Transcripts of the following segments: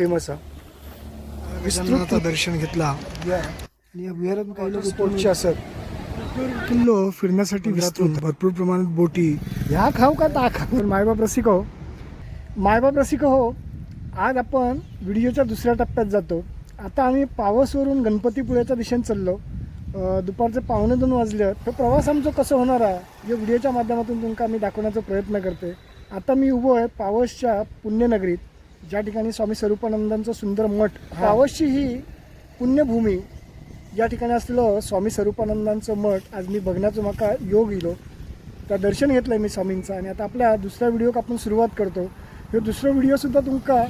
Famous आहे विस्तृत दर्शन घेतला. या आणि या विहारात काही लोक स्पोर्टचे असत किल्लो फिरण्यासाठी विस्तृत भरपूर प्रमाणात बोटी. ह्या खाऊ का ता खाऊ? पण मायबाप रसिक हो. मायबाप रसिक हो. आज आपण व्हिडिओच्या दुसऱ्या टप्प्यात जातो. आता आम्ही पावसवरून गणपतीपुळ्याच्या दिशेने चाललो. दुपारचे पावणे दोन वाजले. तो प्रवास आमचा कसं होणार आहे? जे व्हिडिओच्या माध्यमातून तुमका आम्ही दाखवण्याचा प्रयत्न करते आता मी उभो आहे पावसच्या पुण्यनगरीत. ज्या ठिकाणी स्वामी स्वरूपानंदांचं सुंदर मठ पावसची ही पुण्यभूमी या ठिकाणी असलेलं स्वामी स्वरूपानंदांचं मठ आज मी बघण्याचं माका योग इलो. तर दर्शन घेतलंय मी स्वामींचं आणि आता आपल्या दुसऱ्या व्हिडिओक आपण सुरुवात करतो. हे दुसरा व्हिडिओसुद्धा तुमका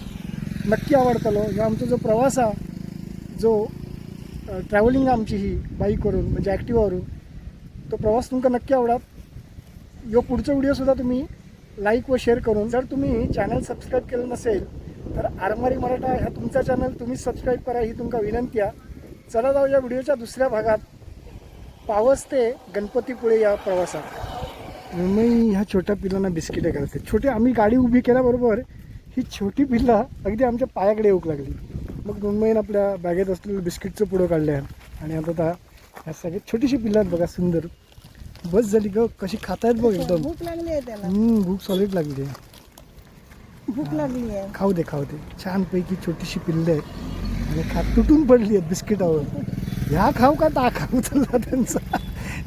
नक्की आवडतलो. ह्यो आमचा जो प्रवास हा जो ट्रॅव्हलिंग आमची ही बाईकवरून म्हणजे ॲक्टिवावरून तो प्रवास तुमका नक्की आवडत. यो पुढचा व्हिडिओसुद्धा तुम्ही लाईक व शेअर करून जर तुम्ही चॅनल सबस्क्राईब केलं नसेल तर आरमारी मराठा ह्या तुमचा चॅनल तुम्ही सबस्क्राईब करा ही तुमका विनंती आहे. चला जाऊ या व्हिडिओच्या दुसऱ्या भागात. पावस ते गणपतीपुळे या प्रवासात. मुंबई ह्या छोट्या पिल्लांना बिस्किटे करते छोटे आम्ही गाडी उभी केल्याबरोबर ही छोटी पिल्ला अगदी आमच्या पायाकडे येऊक लागली. मग मुंबईनं आपल्या बॅगेत असलेलं बिस्किटचं पुढं काढलं आहे आणि आता आता ह्या सगळ्यात छोटीशी पिल्लं आहेत बघा सुंदर. बस झाली ग कशी खातायत बघ एकदम. भूक लागली आहे भूक सॉलिड लागली आहे. भूक लागली आहे. खाऊ दे खाऊ दे. छानपैकी छोटीशी पिल्लं आहेत. आणि खा तुटून पडली आहेत बिस्किटावर. ह्या खाऊ का ता खाऊ चालला त्यांचा?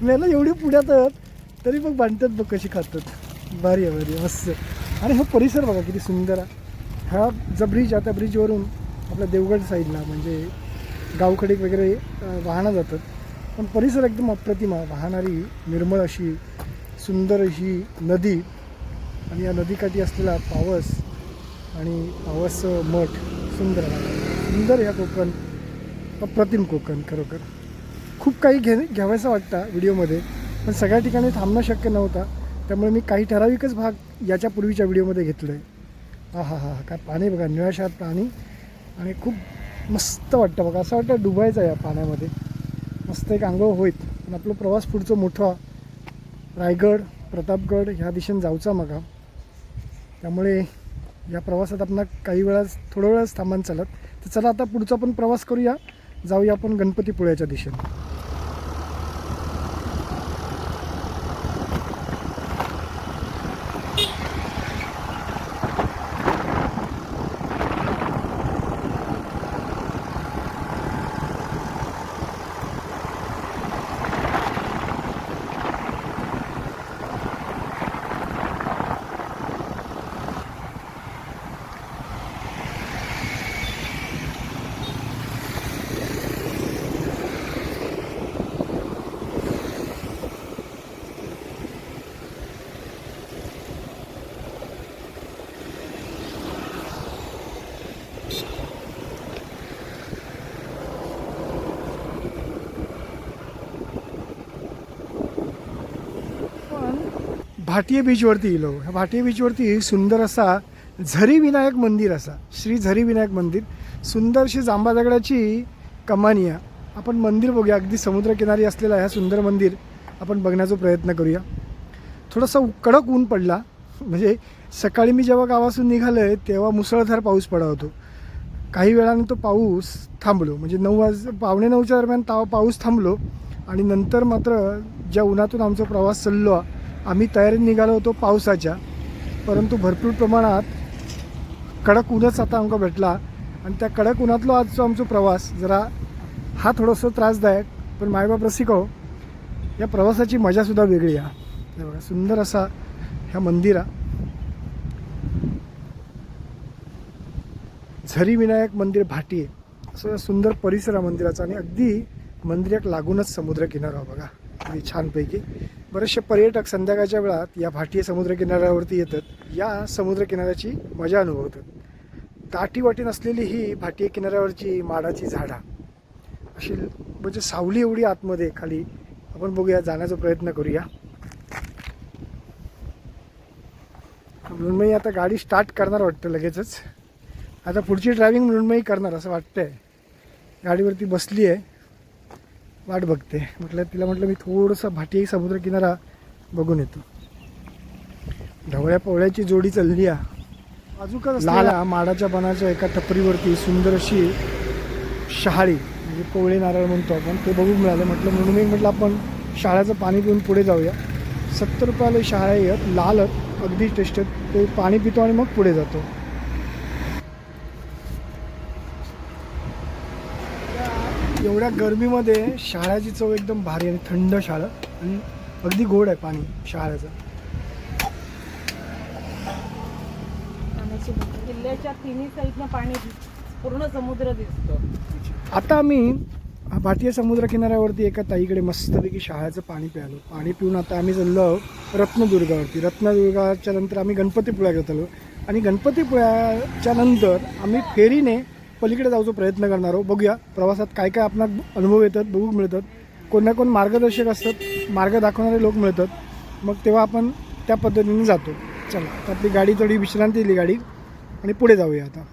मेला एवढी पुण्यात तरी मग बांधतात बघ कशी खातात. भारी आहे भारी मस्त आणि हा परिसर बघा किती सुंदर आहे. हा जो ब्रिज आता ब्रिजवरून आपल्या देवगड साईडला म्हणजे गावकडे वगैरे वाहनं जातात. पण परिसर एकदम अप्रतिम वाहणारी निर्मळ अशी सुंदर अशी नदी आणि या नदीकाठी असलेला पावस आणि पावस मठ सुंदर सुंदर ह्या कोकण अप्रतिम कोकण खरोखर. खूप काही घे घ्यावायचं वाटतं व्हिडिओमध्ये पण सगळ्या ठिकाणी थांबणं शक्य नव्हता. त्यामुळे मी काही ठराविकच भाग याच्या पूर्वीच्या व्हिडिओमध्ये घेतलो आहे हा हा हा काय पाणी बघा निळाशात पाणी. आणि खूप मस्त वाटतं बघा. असं वाटतं डुबायचं आहे या पाण्यामध्ये. मस्त एक आंघोळ होईत पण आपला प्रवास पुढचं मोठा. रायगड प्रतापगड ह्या दिशेने जाऊचा मगा त्यामुळे या प्रवासात आपण काही वेळा थोड्या वेळाच थांबान चालत. तर चला आता पुढचा पण प्रवास करूया. जाऊया आपण गणपतीपुळ्याच्या दिशेने. भाटिये बीचवरती येलो ह्या भाटिये बीचवरती सुंदर असा झरी विनायक मंदिर असा श्री झरी विनायक मंदिर. सुंदरशी जांबा दगडाची कमानी आपण मंदिर बघूया अगदी समुद्रकिनारी असलेला ह्या सुंदर मंदिर आपण बघण्याचा प्रयत्न करूया. थोडासा कडक ऊन पडला. म्हणजे सकाळी मी जेव्हा गावातून निघालो आहे तेव्हा मुसळधार पाऊस पडा होतो. काही वेळाने तो पाऊस थांबलो. म्हणजे नऊ वाज पावणे नऊच्या दरम्यान ता पाऊस थांबलो. आणि नंतर मात्र ज्या उन्हातून आमचा प्रवास चाललो आम्ही तयारीत निघालो होतो पावसाच्या परंतु भरपूर प्रमाणात कडक ऊनच आता आमका भेटला. आणि त्या कडक उन्हातलो आजचा आमचा प्रवास जरा हा थोडंसं त्रासदायक पण मायबाप रसिको हो या प्रवासाची मजासुद्धा वेगळी आहे. बघा सुंदर असा ह्या मंदिरा. झरी विनायक मंदिर भाटी असं सुंदर परिसर आहे मंदिराचा आणि अगदी मंदिरात लागूनच समुद्र किनारा आहे बघा अगदी छानपैकी. बरेचसे पर्यटक संध्याकाळच्या वेळात या भाटीय समुद्र किनाऱ्यावरती येतात. या समुद्रकिनाऱ्याची मजा अनुभवतात. दाटीवाटी नसलेली ही भाटीय किनाऱ्यावरची माडाची झाडा. अशी म्हणजे सावली एवढी आतमध्ये खाली आपण बघूया जाण्याचा प्रयत्न करूया. मृण्मयी आता गाडी स्टार्ट करणार वाटतं लगेचच. आता पुढची ड्रायव्हिंग मृण्मयी करणार असं वाटतंय. गाडीवरती बसली आहे वाट बघते. म्हटलं तिला म्हटलं मी थोडंसं भाटी समुद्रकिनारा बघून येतो. ढवळ्या पवळ्याची जोडी चालली आहे बाजूकच लाला माडाच्या बनाच्या एका टपरीवरती सुंदर अशी शहाळी म्हणजे कोवळे नारळ म्हणतो आपण ते बघून मिळाले. म्हटलं म्हणून मी म्हटलं आपण शाळाचं पाणी पिऊन पुढे जाऊया. सत्तर रुपयाला शाळा येत लाल अगदी टेस्ट ते पाणी पितो आणि मग पुढे जातो. एवढ्या गरमीमध्ये शाळाची चव एकदम भारी आणि थंड शाळा आणि अगदी गोड आहे पाणी शाळाचं. बॉटल. किल्ल्याच्या तिन्ही साईडनं पाणी पूर्ण समुद्र दिसतो. आता आम्ही भारतीय समुद्र किनाऱ्यावरती एका ताईकडे मस्तपैकी शहाळ्याचं पाणी प्यालो पाणी पिऊन आता आम्ही चाललो रत्नदुर्गावरती. रत्नदुर्गाच्या नंतर आम्ही गणपतीपुळ्याकडे चाललो आणि गणपतीपुळ्याच्या नंतर आम्ही फेरीने पलीकडे जाऊचा प्रयत्न करणार आहोत. बघूया प्रवासात काय काय आपणाला अनुभव येतात बघू मिळतात. कोण ना कोण मार्गदर्शक असतात मार्ग दाखवणारे लोक मिळतात. मग तेव्हा आपण त्या पद्धतीने जातो. चला आपली गाडी थोडी विश्रांती दिली गाडी आणि पुढे जाऊया आता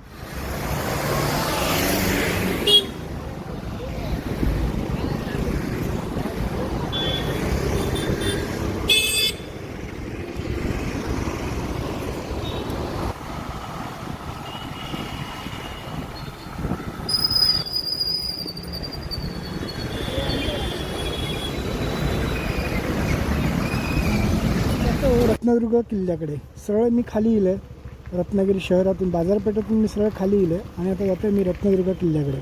जातो रत्नदुर्ग किल्ल्याकडे. सरळ मी खाली येईल. रत्नागिरी शहरातून बाजारपेठेतून मी सरळ खाली येईल आणि आता जातो मी रत्नदुर्ग किल्ल्याकडे.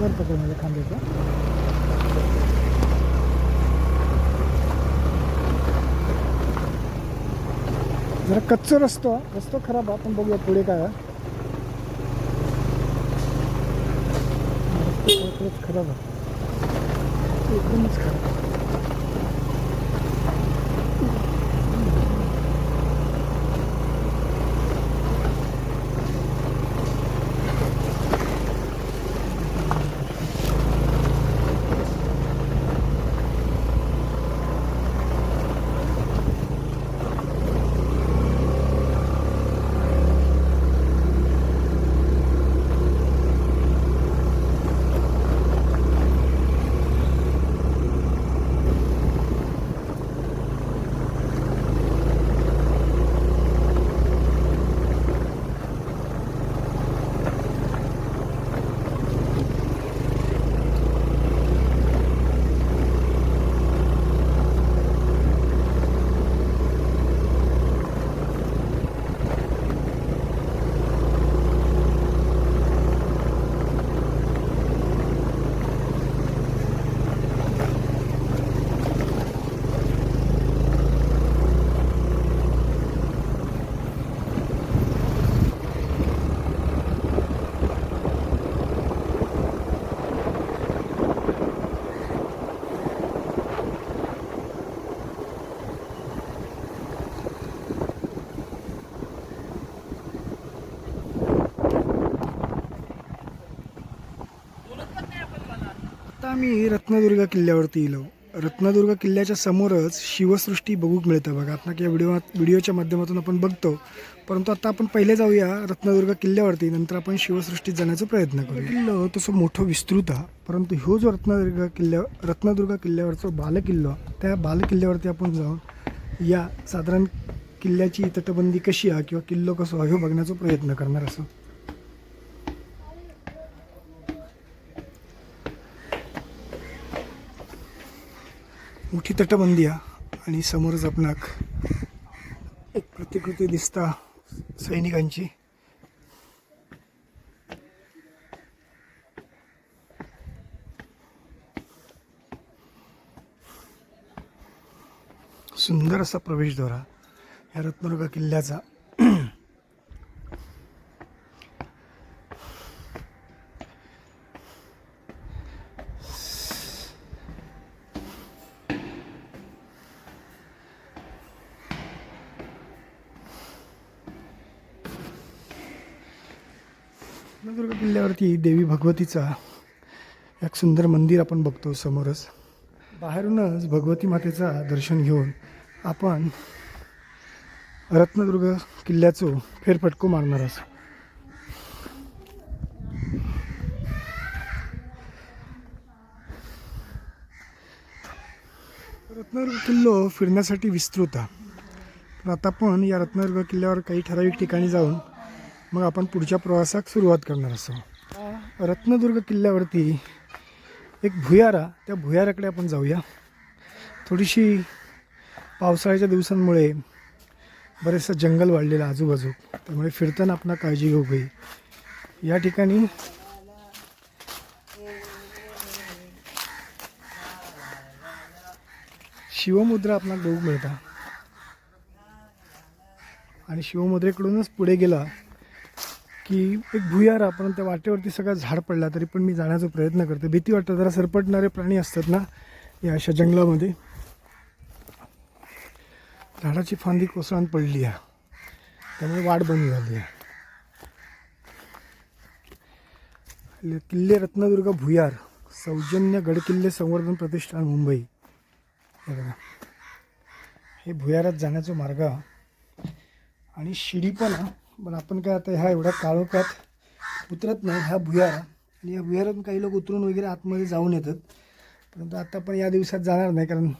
वर पकड माझ्या खांद्याचा. जरा कच्च रस्तो रस्तो खराब आहे पण बघूया पुढे काय खराब आहे. एकदमच खराब मी आम्ही रत्नदुर्ग किल्ल्यावरती येलो. रत्नदुर्ग किल्ल्याच्या समोरच शिवसृष्टी बघूक मिळतं बघा. आता या व्हिडिओ व्हिडिओच्या माध्यमातून आपण बघतो. परंतु आता आपण पहिले जाऊया रत्नदुर्ग किल्ल्यावरती. नंतर आपण शिवसृष्टीत जाण्याचा प्रयत्न करू किल्लो तसं मोठं विस्तृत हा परंतु ह्यो जो रत्नदुर्ग किल्ल्या रत्नदुर्ग किल्ल्यावरचा बालकिल्लो त्या बालकिल्ल्यावरती आपण जाऊन या साधारण किल्ल्याची तटबंदी कशी आहे किंवा किल्लो कसो हा ह्यो बघण्याचा प्रयत्न करणार असं. मोठी तटबंदी आणि समोरच आपणाक एक प्रतिकृती दिसता सैनिकांची. सुंदर असा प्रवेशद्वार ह्या या रत्नदुर्ग किल्ल्याचा. रत्नदुर्ग किल्ल्यावरती देवी भगवतीचा एक सुंदर मंदिर आपण बघतो समोरच. बाहेरूनच भगवती मातेचा दर्शन घेऊन आपण रत्नदुर्ग किल्ल्याचो फेरफटको मारणार असो रत्नदुर्ग किल्लो फिरण्यासाठी विस्तृत आहे. तर आता आपण या रत्नदुर्ग किल्ल्यावर काही ठराविक ठिकाणी जाऊन मग आपण पुढच्या प्रवासाक सुरुवात करणार असो. रत्नदुर्ग किल्ल्यावरती एक भुयारा त्या भुयाराकडे आपण जाऊया. थोडीशी पावसाळ्याच्या दिवसांमुळे बरेचसं जंगल वाढलेलं आजूबाजू त्यामुळे फिरताना आपण काळजी घेऊ होई या ठिकाणी शिवमुद्रा आपणा बघू मिळता. आणि शिवमुद्रेकडूनच पुढे गेला की एक भुयारा पण त्या वाटेवरती सगळा झाड पडला तरी पण मी जाण्याचा प्रयत्न करते. भीती वाटतं जरा सरपटणारे प्राणी असतात ना या अशा जंगलामध्ये. झाडाची फांदी कोसळून पडली आहे. त्यामुळे वाट बंद झाली आहे. किल्ले रत्नदुर्ग भुयार सौजन्य गडकिल्ले संवर्धन प्रतिष्ठान मुंबई. हे हे भुयारात जाण्याचा मार्ग आणि शिडी पण पण आपण काय आता ह्या एवढ्या काळोखात उतरत नाही ह्या भुयारा. आणि या भुयारातून काही लोक उतरून वगैरे आतमध्ये जाऊन येतात. परंतु आता पण या दिवसात जाणार नाही कारण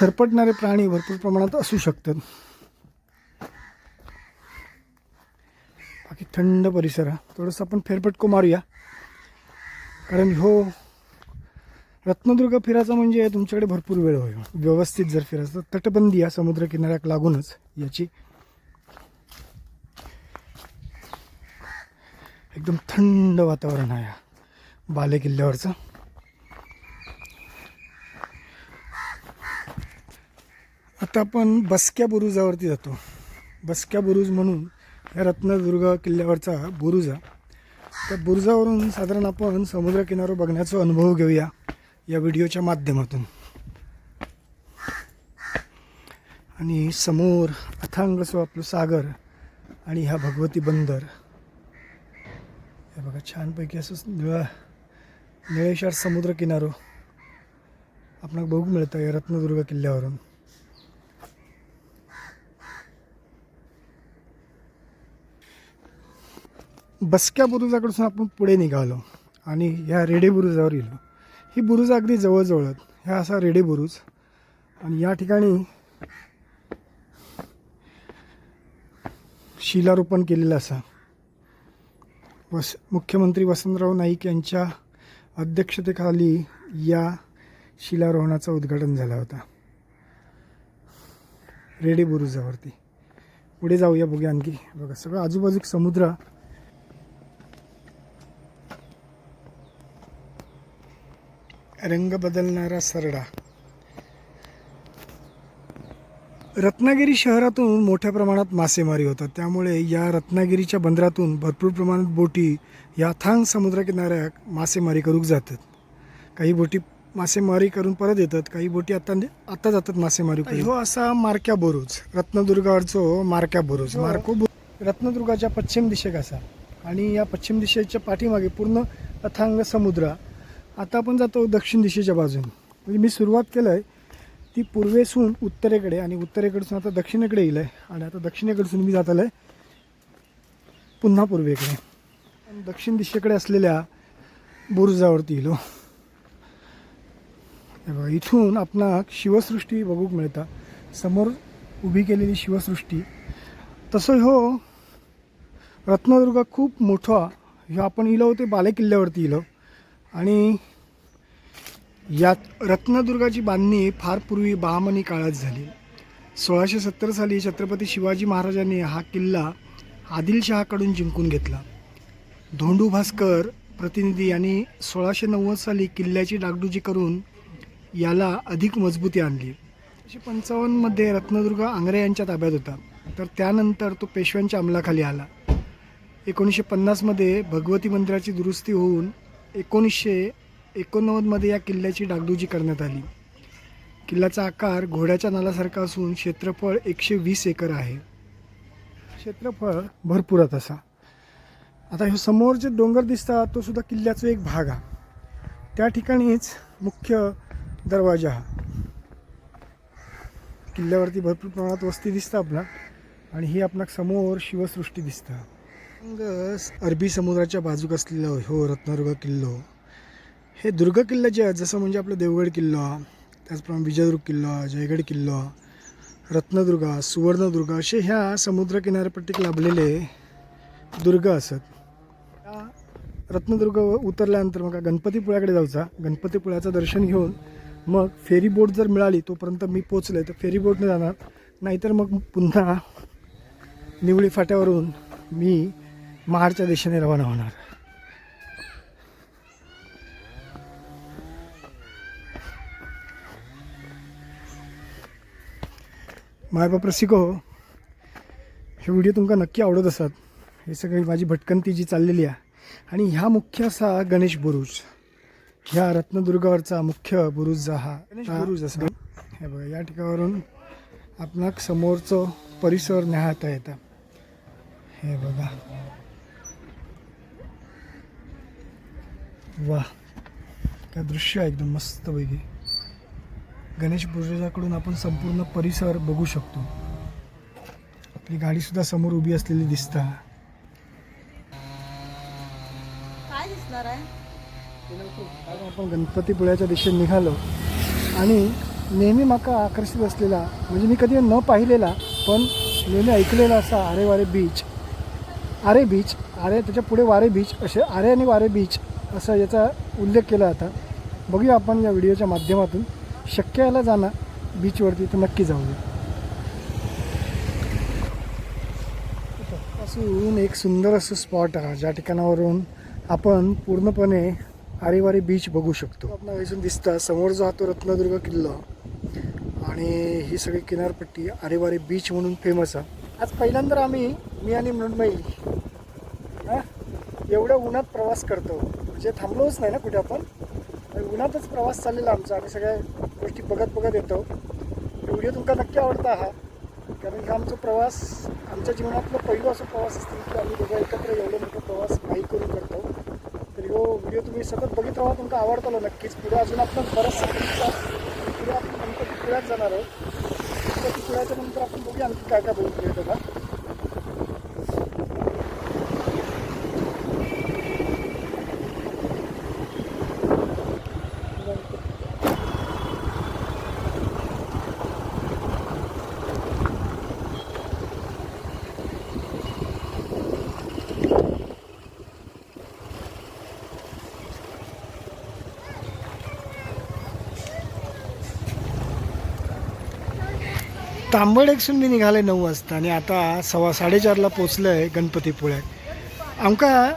सरपटणारे प्राणी भरपूर प्रमाणात असू शकतात. बाकी थंड परिसर हा. थोडंसं आपण फेरफटको मारूया. कारण हो रत्नदुर्ग फिरायचा म्हणजे तुमच्याकडे भरपूर वेळ होईल. व्यवस्थित जर फिरायचं तर तटबंदी या समुद्रकिनाऱ्याक लागूनच याची एकदम थंड वातावरण आहे बाले किल्ल्यावरचं. आता आपण बसक्या बुरुजावरती जातो. बसक्या बुरुज म्हणून या रत्नदुर्ग किल्ल्यावरचा बुरुज आहे. त्या बुरुजावरून साधारण आपण समुद्रकिनारा बघण्याचा अनुभव घेऊया या व्हिडिओच्या माध्यमातून. आणि समोर अथांग असो आपलं सागर आणि ह्या भगवती बंदर. हे बघा छानपैकी असं निळा निळेशार समुद्र किनारो आपण बघू मिळतं या रत्नदुर्ग किल्ल्यावरून. बसक्या बुरुजाकडून आपण पुढे निघालो आणि ह्या रेडे बुरुजावर गेलो. ही बुरुज अगदी जवळजवळ ह्या असा रेडे बुरुज. आणि या ठिकाणी शिलारोपण केलेलं असा. वस मुख्यमंत्री वसंतराव नाईक यांच्या अध्यक्षतेखाली या शिलारोहणाचं उद्घाटन झाला होता. रेडी बुरुजावरती. पुढे जाऊया बघूया आणखी. बघा सगळं आजूबाजूक समुद्र. रंग बदलणारा सरडा. रत्नागिरी शहरातून मोठ्या प्रमाणात मासेमारी होतात. त्यामुळे या रत्नागिरीच्या बंदरातून भरपूर प्रमाणात बोटी या थांग समुद्रकिनाऱ्यात मासेमारी करूक जातात. काही बोटी मासेमारी करून परत येतात काही बोटी आता आता जातात मासेमारी हो असा मारक्या बुरुज. रत्नदुर्गावरचो मारक्या बुरुज. मार्को बु रत्नदुर्गाच्या पश्चिम दिशेक असा. आणि या पश्चिम दिशेच्या पाठीमागे पूर्ण अथांग समुद्र. आता आपण जातो दक्षिण दिशेच्या बाजूने. म्हणजे मी सुरुवात केलं आहे ती पूर्वेसून उत्तरेकडे आणि उत्तरेकडसून आता दक्षिणेकडे येईल आहे. आणि आता दक्षिणेकडसून मी जात आलं आहे पुन्हा पूर्वेकडे. दक्षिण दिशेकडे असलेल्या बुरुजावरती येलो हो. इथून आपणाक शिवसृष्टी बघूक मिळता. समोर उभी केलेली शिवसृष्टी. तसं हो रत्नदुर्ग खूप मोठा ह्यो आपण इलो ते बाले किल्ल्यावरती इलो हो. आणि यात रत्नदुर्गाची बांधणी फार पूर्वी बहामनी काळात झाली. सोळाशे सत्तर साली छत्रपती शिवाजी महाराजांनी हा किल्ला आदिलशहाकडून जिंकून घेतला. धोंडू भास्कर प्रतिनिधी यांनी सोळाशे नव्वद साली किल्ल्याची डागडुजी करून याला अधिक मजबूती आणली. एकशे पंचावन्नमध्ये रत्नदुर्ग आंग्रे यांच्या ताब्यात होता. तर त्यानंतर तो पेशव्यांच्या अंमलाखाली आला. एकोणीसशे पन्नासमध्ये भगवती मंदिराची दुरुस्ती होऊन एकोणीसशे एकोणनव्वदमध्ये या किल्ल्याची डागडुजी करण्यात आली. किल्ल्याचा आकार घोड्याच्या नालासारखा असून क्षेत्रफळ एकशे वीस एकर आहे. क्षेत्रफळ भरपूर तसा. आता हे समोर जे डोंगर दिसतात तो सुद्धा किल्ल्याचा एक भाग हा त्या ठिकाणीच मुख्य दरवाजा हा किल्ल्यावरती भरपूर प्रमाणात वस्ती दिसतं आपला. आणि ही आपणाक समोर शिवसृष्टी दिसतं. मग अरबी समुद्राच्या बाजूक असलेला हो रत्नदुर्ग किल्लो. हे दुर्ग किल्ले जे आहेत जसं म्हणजे आपलं देवगड किल्ला त्याचप्रमाणे विजयदुर्ग किल्ला जयगड किल्ला रत्नदुर्गा सुवर्णदुर्ग असे ह्या समुद्रकिनारपट्टीक लाभलेले दुर्ग असत. या रत्नदुर्ग उतरल्यानंतर मग गणपतीपुळ्याकडे जाऊचा. गणपतीपुळ्याचं दर्शन घेऊन मग फेरी बोट जर मिळाली तोपर्यंत मी पोचले तर फेरी बोटने जाणार. नाहीतर मग पुन्हा निवळी फाट्यावरून मी महाडच्या दिशेने रवाना होणार. मायबाप रसिको हे व्हिडिओ तुमका नक्की आवडत असतात हे सगळी माझी भटकंती जी चाललेली आहे. आणि ह्या मुख्य असा गणेश बुरुज. ह्या रत्नदुर्गावरचा मुख्य बुरुज हा गणेश बुरुज असा. हे बघा या ठिकाणावरून आपणाक समोरचं परिसर न्याहाळता येतं. हे बघा. वा काय दृश्य एकदम मस्तपैकी. गणेश बुरुजाकडून आपण संपूर्ण परिसर बघू शकतो. आपली गाडी सुद्धा समोर उभी असलेली दिसता. काय दिसणार आहे? आपण गणपतीपुळ्याच्या दिशेने निघालो. आणि नेहमी माका आकर्षित असलेला म्हणजे मी कधी न पाहिलेला पण नेहमी ऐकलेला असा आरे वारे बीच आरे बीच आरे त्याच्या पुढे वारे बीच असे आरे आणि वारे बीच असा याचा उल्लेख केला जाता. बघूया आपण या व्हिडिओच्या माध्यमातून. शक्य यायला जाणं बीचवरती तर नक्की जाऊया पासून एक सुंदर असं स्पॉट आहे ज्या ठिकाणावरून आपण पूर्णपणे आरेवारे बीच बघू शकतो. आपल्याला इथून दिसतं समोर जो हा तो रत्नदुर्ग किल्ला. आणि ही सगळी किनारपट्टी आरेवारे बीच म्हणून फेमस आहे. आज पहिल्यांदा आम्ही मी आणि मृण्मयी एवढ्या उन्हात प्रवास करतो. म्हणजे थांबलोच नाही ना कुठे आपण? उन्हातच प्रवास चाललेला आमचा. आणि सगळ्या गोष्टी बघत बघत येतो. व्हिडिओ तुमका नक्की आवडता हा. कारण की आमचा प्रवास आमच्या जीवनातला पहिला असा प्रवास असतील की आम्ही दोघं एकत्र एवढं मोठा प्रवास बाईक करून करतो. तर हो व्हिडिओ तुम्ही सतत बघित राहा तुमका आवडतो नक्कीच. पुढे अजून आपण बरंचसं पुढे आपण आमच्या पुण्यात जाणार आहोत. त्या पुण्याच्या नंतर आपण बघूया आणखी काय काय बघूया बघा तांबड एकसून मी निघाले नऊ वाजता आणि आता सव्वा साडेचारला पोचलं आहे गणपतीपुळ्यात आमका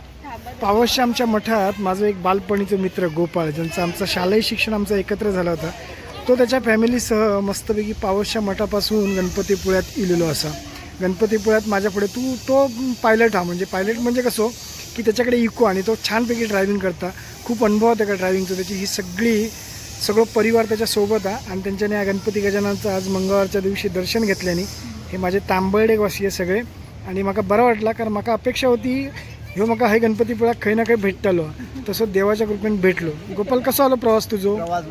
पावसच्या आमच्या मठात माझं एक बालपणीचं मित्र गोपाळ ज्यांचं आमचं शालेय शिक्षण आमचं एकत्र झालं होतं तो त्याच्या फॅमिलीसह मस्तपैकी पावसच्या मठापासून गणपतीपुळ्यात इलेलो असा. गणपतीपुळ्यात माझ्यापुढे तू तो पायलट हा. म्हणजे पायलट म्हणजे कसं हो? की त्याच्याकडे इको आणि तो छानपैकी ड्रायव्हिंग करता. खूप अनुभव आहे त्याकडे ड्रायव्हिंगचं त्याची ही सगळी सगळं परिवार त्याच्यासोबत आहे आणि त्यांच्याने या गणपती गजाननचं आज मंगळवारच्या दिवशी दर्शन घेतल्याने हे माझे तांबर्डेवासी आहे सगळे. आणि म्हाका बरं वाटला कारण म्हाका अपेक्षा होती ह्यो म्हाका हे गणपतीपुळ्यात खंय ना खंय भेटतालो तसं देवाच्या कृपेने भेटलो. गोपाल कसं आलो प्रवास तुझो प्रवास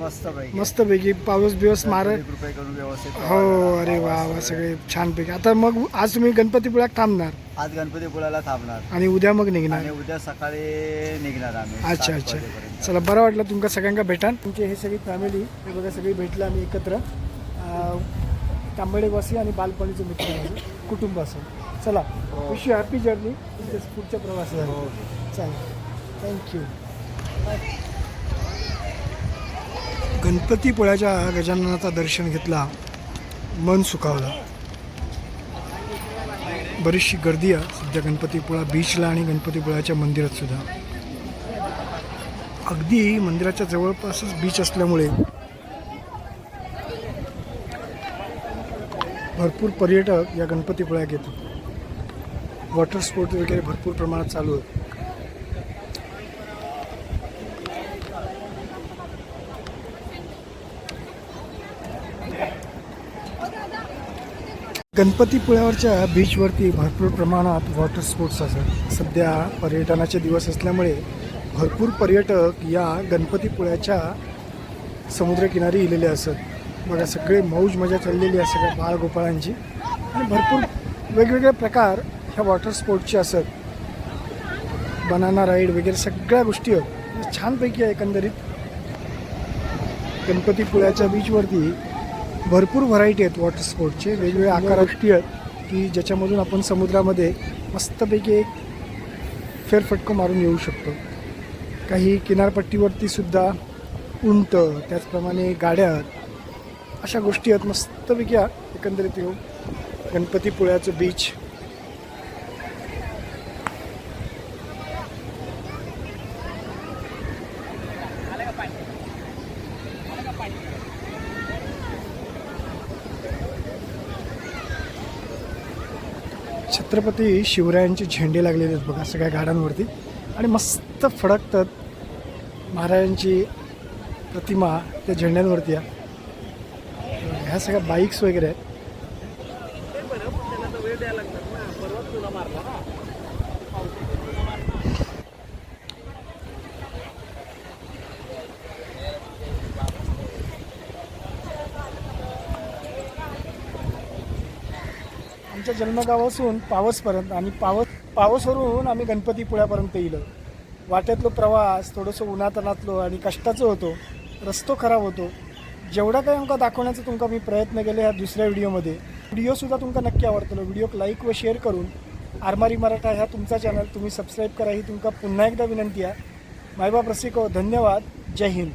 मस्त पैकी पाऊस बिवस मार कृपया करून व्यवस्थित हो अरे वा वा सगळे छानपैकी. आता मग आज तुम्ही गणपतीपुळ्यात थांबणार? आज गणपतीपुळ्याला थांबणार. आणि उद्या मग निघणार? आणि उद्या सकाळी निघणार आम्ही अच्छा सात अच्छा वाजेपर्यंत. चला बरं वाटलं तुमका सगळ्यांका भेटान. तुमची हे सगळी फॅमिली हे बघा सगळी भेटलं आम्ही एकत्र. तांबडेवासी आणि बालपणीचे मित्र माझे कुटुंब असं चला विश यू हॅपी जर्नी पुढच्या प्रवासासाठी. चालेल थँक्यू गणपतीपुळ्याच्या गजाननाचा दर्शन घेतला मन सुखावलं. बरीचशी गर्दी आहे. सध्या गणपतीपुळा बीचला आणि गणपतीपुळ्याच्या मंदिरात सुद्धा. अगदी मंदिराच्या जवळपासच बीच असल्यामुळे भरपूर पर्यटक या गणपतीपुळ्यात येतो वॉटर स्पोर्ट वगैरे भरपूर प्रमाणात चालू आहे. गणपतीपुळ्यावरच्या बीचवरती भरपूर प्रमाणात वॉटर स्पोर्ट्स असतात. सध्या पर्यटनाचे दिवस असल्यामुळे भरपूर पर्यटक या गणपतीपुळ्याच्या समुद्रकिनारी इलेले असत. बघा सगळे मौज मजा चाललेली आहे सगळ्या बाळगोपाळांची. आणि भरपूर वेगवेगळे प्रकार ह्या वॉटर स्पोर्टचे असत. बनाना राईड वगैरे सगळ्या गोष्टी आहेत. छानपैकी आहे एकंदरीत. गणपतीपुळ्याच्या बीचवरती भरपूर व्हरायटी आहेत वॉटर स्पोर्टचे वेगवेगळ्या आकार गोष्टी आहेत की ज्याच्यामधून आपण समुद्रामध्ये मस्तपैकी एक फेरफटको मारून येऊ शकतो. काही किनारपट्टीवरती सुद्धा उंट त्याचप्रमाणे गाड्या अशा गोष्टी आहेत. मस्तपैकी एकंदरीत येऊ गणपतीपुळ्याचं बीच छत्रपती शिवरायांचे झेंडे लागलेले आहेत बघा सगळ्या गाड्यांवरती. आणि मस्त फडकतात महाराजांची प्रतिमा त्या झेंड्यांवरती आहे ह्या सगळ्या बाईक्स वगैरे आहेत. आमच्या जन्मगावासून पावसपर्यंत आणि पावस पावसवरून आम्ही गणपतीपुळ्यापर्यंत येलो वाटेतलो प्रवास थोडंसं उन्हातनातलो आणि कष्टाचं होतो. रस्तो खराब होतो. जेवढा काही आमका दाखवण्याचा तुमका मी प्रयत्न केले ह्या दुसऱ्या व्हिडिओमध्ये व्हिडिओसुद्धा तुमका नक्की आवडतलो. व्हिडिओक लाईक व शेअर करून आरमारी मराठा ह्या तुमचा चॅनल तुम्ही सबस्क्राईब करा ही तुमका पुन्हा एकदा विनंती आहे. मायबाप रसिको धन्यवाद. जय हिंद.